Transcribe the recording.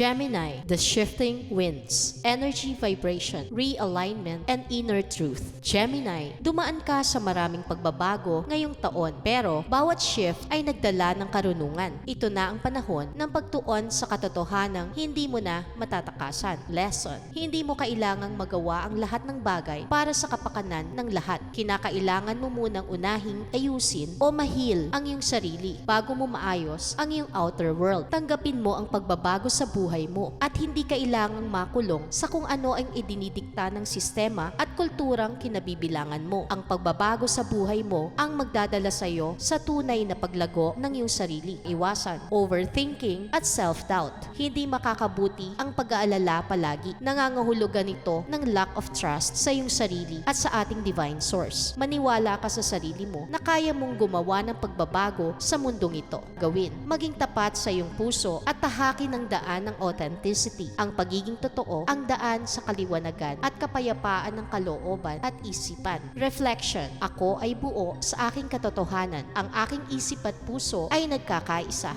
Gemini, the shifting winds, energy vibration, realignment, and inner truth. Gemini, dumaan ka sa maraming pagbabago ngayong taon pero bawat shift ay nagdala ng karunungan. Ito na ang panahon ng pagtuon sa katotohanang hindi mo na matatakasan. Lesson, hindi mo kailangang magawa ang lahat ng bagay para sa kapakanan ng lahat. Kinakailangan mo munang unahing ayusin o mahil ang iyong sarili bago mo maayos ang iyong outer world. Tanggapin mo ang pagbabago sa buhay mo at hindi kailangang makulong sa kung ano ang idinidikta ng sistema at kulturang kinabibilangan mo. Ang pagbabago sa buhay mo ang magdadala sa iyo sa tunay na paglago ng iyong sarili. Iwasan, overthinking at self-doubt. Hindi makakabuti ang pag-aalala palagi. Nangangahulugan ito ng lack of trust sa iyong sarili at sa ating divine source. Maniwala ka sa sarili mo na kaya mong gumawa ng pagbabago sa mundong ito. Gawin. Maging tapat sa iyong puso at tahakin ang daan ng authenticity. Ang pagiging totoo ang daan sa kaliwanagan at kapayapaan ng kalooban at isipan. Reflection. Ako ay buo sa aking katotohanan. Ang aking isip at puso ay nagkakaisa.